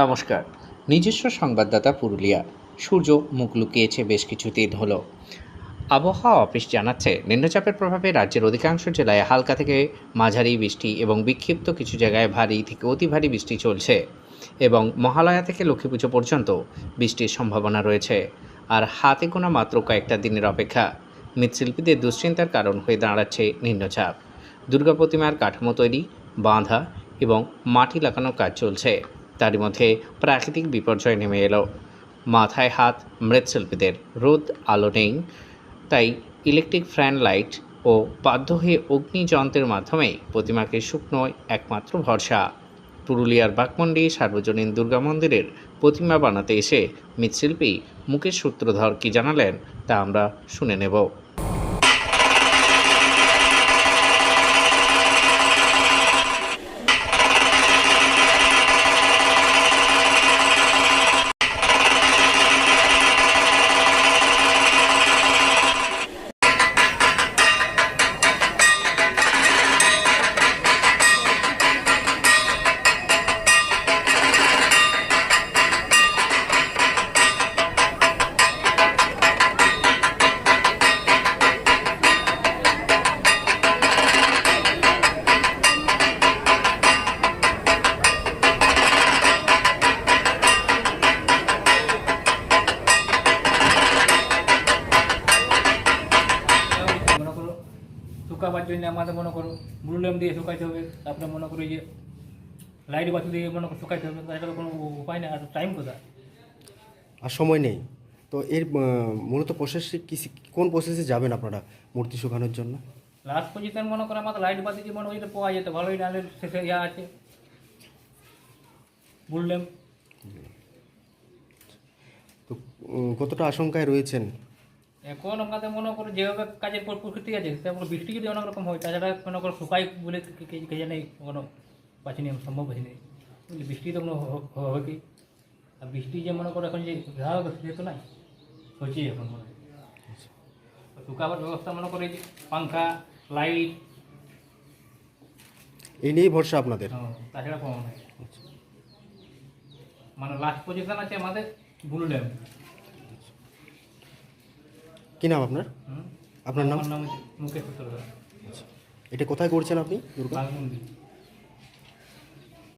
নমস্কার। নিজস্ব সংবাদদাতা পুরুলিয়া। সূর্য মুখ লুকিয়েছে বেশ কিছুদিন হলো আবহাওয়া অফিস জানাচ্ছে, নিম্নচাপের প্রভাবে রাজ্যের অধিকাংশ জেলায় হালকা থেকে মাঝারি বৃষ্টি এবং বিক্ষিপ্ত কিছু জায়গায় ভারী থেকে অতি ভারী বৃষ্টি চলছে এবং মহালয়া থেকে লক্ষ্মী পুজো পর্যন্ত বৃষ্টির সম্ভাবনা রয়েছে। আর হাতে গোনা মাত্র কয়েকটা দিনের অপেক্ষা। মৃৎশিল্পীদের দুশ্চিন্তার কারণ হয়ে দাঁড়াচ্ছে নিম্নচাপ। দুর্গা প্রতিমার কাঠামো তৈরি, বাঁধা এবং মাটি লাগানোর কাজ চলছে। তারই মধ্যে প্রাকৃতিক বিপর্যয় নেমে এলো। মাথায় হাত মৃৎশিল্পীদের, রোদ আলো নেই। তাই ইলেকট্রিক ফ্যান লাইট ও বাধ্য হয়ে অগ্নিযন্ত্রের মাধ্যমে প্রতিমাকে শুকনোয় একমাত্র ভরসা। পুরুলিয়ার বাঘমন্ডি সার্বজনীন দুর্গা মন্দিরের প্রতিমা বানাতে এসে মৃৎশিল্পী মুকেশ সূত্রধর কি জানালেন, তা আমরা শুনে নেব। শুকাবার জন্য আমাদের মনে করো ব্লুলেম দিয়ে শুকাইতে হবে তারপরে মনে করো যে লাইট বাতি দিয়ে মনে করো শুকাইতে হবে তাছাড়া কোনো উপায় নেই আর টাইম কোথায়? আর সময় নেই। তো এর মূলত প্রসেসে কি কোন প্রসেসে যাবেন আপনারা মূর্তি শুকানোর জন্য? লাস্ট পজিশন মনে করো আমাদের লাইট বাতি যে মনে হয় পাওয়া যেত ভালোই নাহলে শেষে ইয়া আছে। ব্লুলেম তো কতটা আশঙ্কায় রয়েছেন? এখন আমাদের মনে করো যেভাবে কাজের পর প্রকৃতি আছে তেমন বৃষ্টি যদি অনেক রকম হয়। তাছাড়া মনে করো শুকাই বলে কে- জানে কোনো আমি সম্ভব পাচ্ছি না বুঝলি বৃষ্টি তো কোনো হবে কি? আর বৃষ্টি যে মনে করো এখন যে ঘা হবে সে তো নাই হচ্ছে এখন মনে হয়। শুকাবার ব্যবস্থা মনে করে পাংখা লাইট। এই নিয়েই ভরসা আপনাদের? তাছাড়া পাওয়া নাই। মানে লাস্ট পজিশন আছে আমাদের ব্লু ল্যাম্প কি নাম আপনার? আপনার নাম? মুকেশ এটা কোথায় করছেন আপনি দুর্গা?